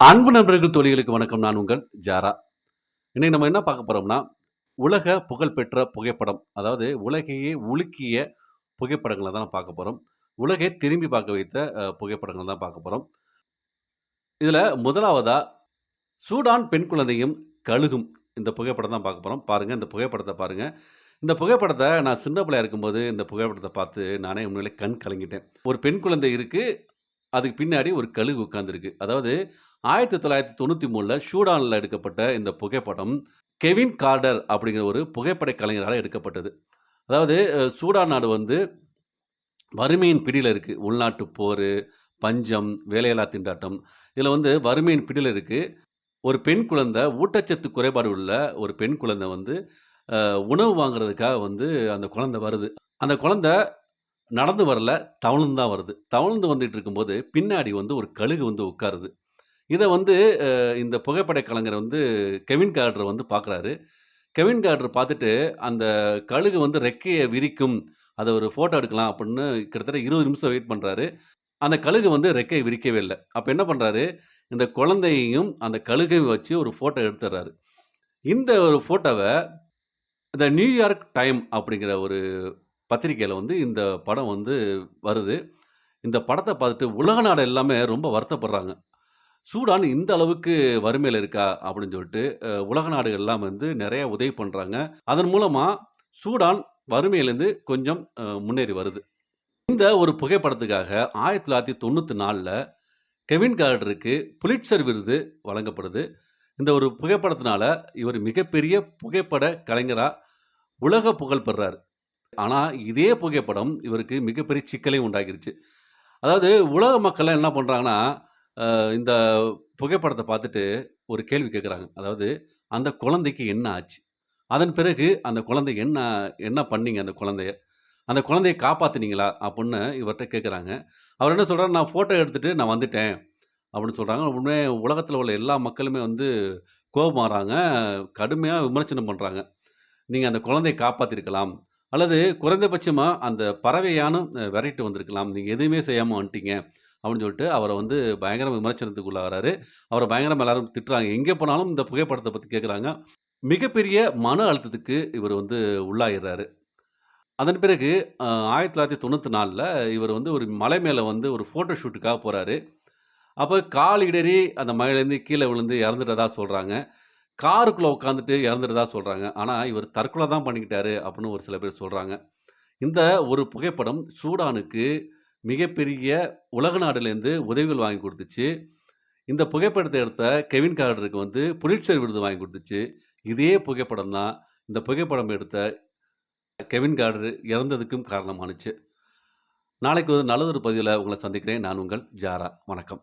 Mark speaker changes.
Speaker 1: அன்பு நண்பர்கள் தோழிகளுக்கு வணக்கம். நான் உங்கள் ஜாரா. இன்னைக்கு நம்ம என்ன பார்க்க போறோம்னா உலக புகழ்பெற்ற புகைப்படம் அதாவது உலகையே உலுக்கிய புகைப்படங்களை தான் பார்க்க போறோம். உலகை திரும்பி பார்க்க வைத்த புகைப்படங்களை தான் பார்க்க போறோம். இதுல முதலாவதா சூடான் பெண் குழந்தையும் கழுகும் இந்த புகைப்படம் தான் பார்க்க போகிறோம் பாருங்கள் இந்த புகைப்படத்தை பாருங்கள் இந்த புகைப்படத்தை நான் சின்ன பிள்ளையா இருக்கும்போது இந்த புகைப்படத்தை பார்த்து நானே உண்மையிலே கண் கலங்கிட்டேன். ஒரு பெண் குழந்தை இருக்குது அதுக்கு பின்னாடி ஒரு கழுகு உட்காந்துருக்கு அதாவது ஆயிரத்தி தொள்ளாயிரத்தி தொண்ணூற்றி மூணில் ஷூடானில் எடுக்கப்பட்ட இந்த புகைப்படம் கெவின் கார்டர் அப்படிங்கிற ஒரு புகைப்பட கலைஞரால் எடுக்கப்பட்டது. அதாவது சூடான் நாடு வந்து வறுமையின் பிடியில் இருக்குது உள்நாட்டு போர் பஞ்சம் வேலையில்லா திண்டாட்டம். இதில் வந்து வறுமையின் பிடியில் இருக்குது ஒரு பெண் குழந்தை ஊட்டச்சத்து குறைபாடு உள்ள ஒரு பெண் குழந்தை வந்து உணவு வாங்குறதுக்காக வந்து அந்த குழந்தை வருது. அந்த குழந்தை நடந்து வரல தவழ்ந்து தான் வருது. தவழ்ந்து வந்துட்டு இருக்கும்போது பின்னாடி வந்து ஒரு கழுகு வந்து உட்காருது. இதை வந்து இந்த புகைப்பட கலைஞர் வந்து கெவின் கார்டர் வந்து பார்க்குறாரு கெவின் கார்டர் பார்த்துட்டு அந்த கழுகு வந்து ரெக்கையை விரிக்கும் அதை ஒரு ஃபோட்டோ எடுக்கலாம் அப்படின்னு கிட்டத்தட்ட இருபது நிமிஷம் வெயிட் பண்ணுறாரு அந்த கழுகு வந்து ரெக்கையை விரிக்கவே இல்லை. அப்போ என்ன பண்ணுறாரு இந்த குழந்தையையும் அந்த கழுகையும் வச்சு ஒரு ஃபோட்டோ எடுத்துடுறாரு. இந்த ஒரு ஃபோட்டோவை இந்த நியூயார்க் டைம் அப்படிங்கிற ஒரு பத்திரிக்கையில் வந்து இந்த படம் வந்து வருது. இந்த படத்தை பார்த்துட்டு உலக நாடு எல்லாமே ரொம்ப வருத்தப்படுறாங்க. சூடான் இந்த அளவுக்கு வறுமையில் இருக்கா அப்படின்னு சொல்லிட்டு உலக நாடுகள் எல்லாம் வந்து நிறைய உதவி பண்ணுறாங்க அதன் மூலமாக சூடான் வறுமையிலேருந்து கொஞ்சம் முன்னேறி வருது. இந்த ஒரு புகைப்படத்துக்காக ஆயிரத்தி தொள்ளாயிரத்தி தொண்ணூற்றி நாலில் கெவின் கார்டருக்கு புலிட்சர் விருது வழங்கப்படுது. இந்த ஒரு புகைப்படத்தினால இவர் மிகப்பெரிய புகைப்பட கலைஞராக உலக புகழ் பெறார் ஆனால் இதே புகைப்படம் இவருக்கு மிகப்பெரிய சிக்கலையும் உண்டாகிருச்சு அதாவது உலக மக்கள் என்ன பண்ணுறாங்கன்னா இந்த புகைப்படத்தை பார்த்துட்டு ஒரு கேள்வி கேட்குறாங்க அதாவது அந்த குழந்தைக்கு என்ன ஆச்சு? அதன் பிறகு அந்த குழந்தை என்ன என்ன பண்ணீங்க அந்த குழந்தைய? அந்த குழந்தைய காப்பாத்துனீங்களா? அப்படின்னு இவர்கிட்ட கேட்குறாங்க அவர் என்ன சொல்கிறார் நான் ஃபோட்டோ எடுத்துகிட்டு நான் வந்துட்டேன் அப்படின்னு சொல்கிறாங்க உடனே உலகத்தில் உள்ள எல்லா மக்களுமே வந்து கோபமாகறாங்க கடுமையாக விமர்சனம் பண்ணுறாங்க நீங்கள் அந்த குழந்தையை காப்பாற்றிருக்கலாம் அல்லது குறைந்தபட்சமாக அந்த பறவையானும் அஹ், வந்திருக்கலாம். நீங்கள் எதுவுமே செய்யாமல் வந்துட்டீங்க அப்படின்னு சொல்லிட்டு அவரை வந்து பயங்கர விமர்சனத்துக்கு உள்ளாகிறாரு அவரை பயங்கரமாக எல்லாரும் திட்டுறாங்க. எங்கே போனாலும் இந்த புகைப்படத்தை பற்றி கேட்குறாங்க மிகப்பெரிய மன அழுத்தத்துக்கு இவர் வந்து உள்ளாகிறாரு அதன் பிறகு ஆயிரத்தி தொள்ளாயிரத்தி தொண்ணூற்றி நாலில் இவர் வந்து ஒரு மலை மேலே வந்து ஒரு ஃபோட்டோ ஷூட்டுக்காக போகிறாரு அப்போ கால் இடறி அந்த மலையிலேருந்து கீழே விழுந்து இறந்துட்டதா சொல்கிறாங்க காருக்குள்ளே உட்காந்துட்டு இறந்துட்டதா சொல்கிறாங்க ஆனால் இவர் தற்கொலை தான் பண்ணிக்கிட்டாரு அப்படின்னு ஒரு சில பேர் சொல்கிறாங்க இந்த ஒரு புகைப்படம் சூடானுக்கு மிகப்பெரிய உலக நாடுலேருந்து உதவிகள் வாங்கி கொடுத்துச்சு. இந்த புகைப்படத்தை எடுத்த கெவின் கார்டருக்கு வந்து புலிட்சர் விருது வாங்கி கொடுத்துச்சு. இதே புகைப்படம் தான் இந்த புகைப்படம் எடுத்த கெவின் கார்டர் இறந்ததுக்கும் காரணமானுச்சு. நாளைக்கு ஒரு நல்லதொரு பதிவில் உங்களை சந்திக்கிறேன். நான் உங்கள் ஜாரா. வணக்கம்.